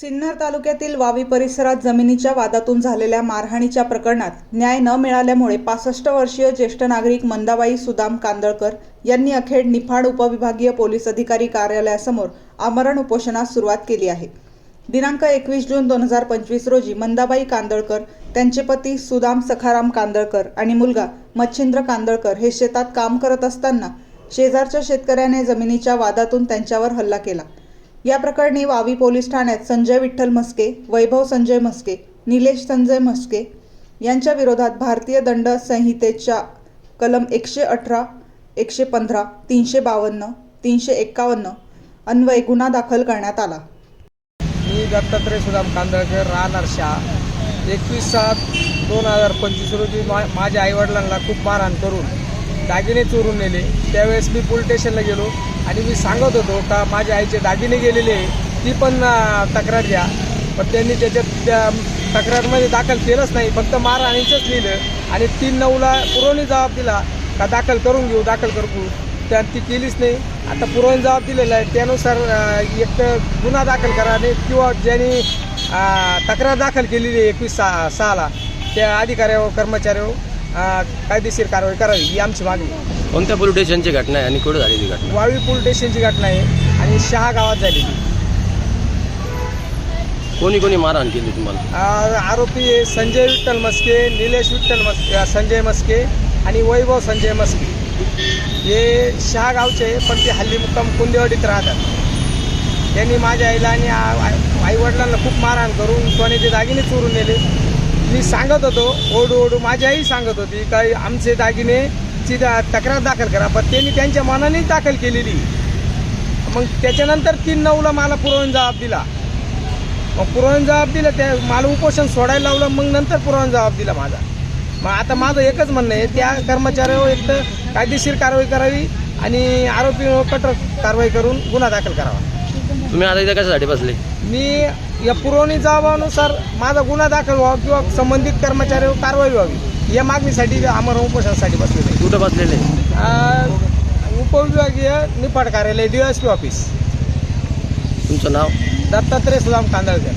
सिन्नर तालुक्यातील वावी परिसरात जमिनीच्या वादातून झालेल्या मारहाणीच्या प्रकरणात न्याय न मिळाल्यामुळे पासष्ट वर्षीय ज्येष्ठ नागरिक मंदाबाई सुदाम कांदळकर यांनी अखेर निफाड उपविभागीय पोलीस अधिकारी कार्यालयासमोर आमरण उपोषणास सुरुवात केली आहे. दिनांक एकवीस जून दोन हजार पंचवीस रोजी मंदाबाई कांदळकर त्यांचे पती सुदाम सखाराम कांदळकर आणि मुलगा मच्छिंद्र कांदळकर हे शेतात काम करत असताना शेजारच्या शेतकऱ्याने जमिनीच्या वादातून त्यांच्यावर हल्ला केला. या प्रकरणी वावी पोलीस ठाण्यात संजय विठ्ठल म्हस्के वैभव संजय म्हस्के निलेश संजय म्हस्के यांच्या विरोधात भारतीय दंड संहितेच्या कलम एकशे अठरा एकशे पंधरा तीनशे बावन्न तीनशे एक्कावन्न अन्वये गुन्हा दाखल करण्यात आला. मी दत्तात्रय सुदाम कांदळकर राहणार शहा. एकवीस सात दोन हजार पंचवीस रोजी मा माझ्या आईवडिलांना खूप मारहाण करून दागिने चोरून नेले. त्यावेळेस मी पोलीस स्टेशनला गेलो आणि मी सांगत होतो का माझ्या आईचे दागिने गेलेले आहे, ती पण तक्रार द्या पण त्यांनी त्याच्यात त्या तक्रारमध्ये दाखल केलंच नाही. फक्त मारहाणीचंच लिहिलं आणि तीन नऊला पुरवणी जबाब दिला का दाखल करून घेऊ दाखल करू त्या ती केलीच नाही. आता पुरवणी जबाब दिलेला आहे. त्यानुसार एक तर गुन्हा दाखल करा आणि किंवा ज्यांनी तक्रार दाखल केलेली आहे एकवीस सहा सहाला त्या अधिकाऱ्यावर कर्मचाऱ्यावर कायदेशीर कारवाई करावी ही आमची मागणी आहे. कोणत्या पोलीस स्टेशनची घटना आहे आणि कुठे झालेली घटना वाळवी पोलीस स्टेशनची घटना आहे आणि शहा गावात झालेली. कोणी कोणी मारहाण केली तुम्हाला? आरोपी संजय विठ्ठल मस्के निलेश विठ्ठल मस्के संजय मस्के आणि वैभव संजय मस्के. हे शहा गावचे आहे, पण ते हल्ली मुक्काम कुंदेवाडीत राहतात. त्यांनी माझ्या आईला आणि आई वडिलांना खूप मारहाण करून सोन्याचे दागिने चोरून नेले. मी सांगत होतो ओढू ओढू माझी आई सांगत होती काही आमचे दागिनेची दा- तक्रार दाखल करा पण त्यांनी त्यांच्या मनाने दाखल केलेली. मग त्याच्यानंतर तीन नऊला मला पुरवण जबाब दिला. मग पुरवण जबाब दिला त्या मला उपोषण सोडायला लावलं मग नंतर पुरवण जबाब दिला माझा. मग आता माझं एकच म्हणणं आहे त्या कर्मचाऱ्यावर एक तर कायदेशीर कारवाई करावी आणि आरोपीवर कठोर कारवाई करून गुन्हा दाखल करावा. तुम्ही आता इथे कशासाठी बसले? मी या पुरवणी जबाबानुसार माझा गुन्हा दाखल व्हावा किंवा संबंधित कर्मचाऱ्यावर कारवाई व्हावी या मागणीसाठी आम्हाला उपोषणासाठी बसलेले कुठं बसलेले. उपविभागीय निफाड कार्यालय डी एस पी ऑफिस. तुमचं नाव? दत्तात्रय सुदाम कांदळकर.